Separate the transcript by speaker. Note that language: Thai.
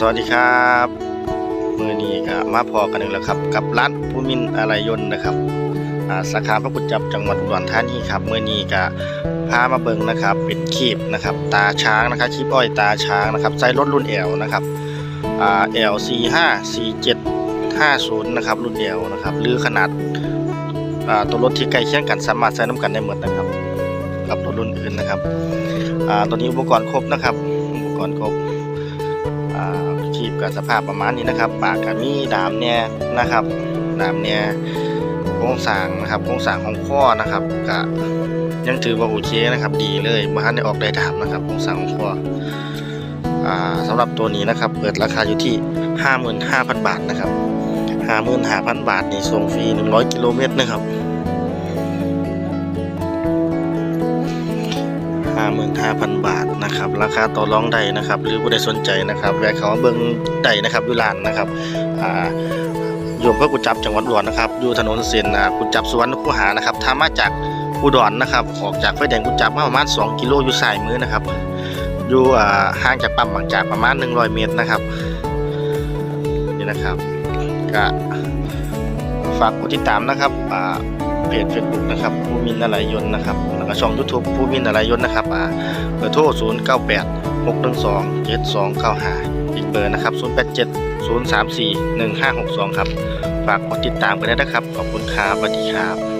Speaker 1: สวัสดีครับมือนี้ก็มาพอกันหนึ่งแล้วครับ กับร้านภูมินอะไรยนต์นะครับสาขาพระกุฏจับจังหวัดอุดรธานีครับมือนี้ก็พามาเบิงนะครับเป็นคีบนะครับ ตาช้างนะครับคีบอ้อยตาช้างนะครับใส่รถรุ่นเอลนะครับอ่า L 4 5 4 7 50นย์นะครับรุ่นเอลนะครับหรือขนาดตัวรถที่ใกล้เคียงกันสามารถใช้น้ำกันได้หมดนะครับกับรถรุ่นอื่นนะครับตัวนี้อุปกรณ์ครบนะครับอุปกรณ์ครบาขีบกับสภาพประมาณนี้นะครับปากกับมีดามเนี่ยนะครับดามเนี่ยโครงสร้างนะครับโครงสร้างของข้อนะครับก็ยังถือว่าโอเคนะครับ ดีเลยบ้านได้ออกได้ดามนะครับโครงสร้างของข้ออ่าสำหรับตัวนี้นะครับ เปิดราคาอยู่ที่ 55,000 บาทนะครับ 55,000 บาทนี่ส่งฟรี 100 กิโลเมตรนะครับ 55,000 บาทนะครับ ราคาต่อรองได้นะครับ หรือผู้ใดสนใจนะครับแวะเข้ามาเบิ่งได้นะครับอยู่ร้านนะครับอ่าอยู่อำเภอกุจับจังหวัดอุดรนะครับอยู่ถนนเส้นกุจับสุวรรณคูหานะครับถ้ามาจากอุดรนะครับออกจากไฟแดงกุจับมาประมาณ 2 กิโลอยู่สายมือนะครับอยู่ห่างจากปั๊มบางจากประมาณ 100 เมตรนะครับนี่นะครับก็ฝากกดติดตามนะครับอ่า เพจเฟซบุ๊กนะครับภูมินทร์อะไรยนต์นะครับแล้วก็ช่องยูทูบภูมินทร์อะไรยนต์นะครับอ่าเบอร์โทร0 9 8 6 1 2 7 2 9 5อีกเบอร์นะครับ0 8 7 0 3 4 1 5 6 2 ครับ ฝากกดติดตามกันได้นะครับ ขอบคุณครับสวัสดีครับ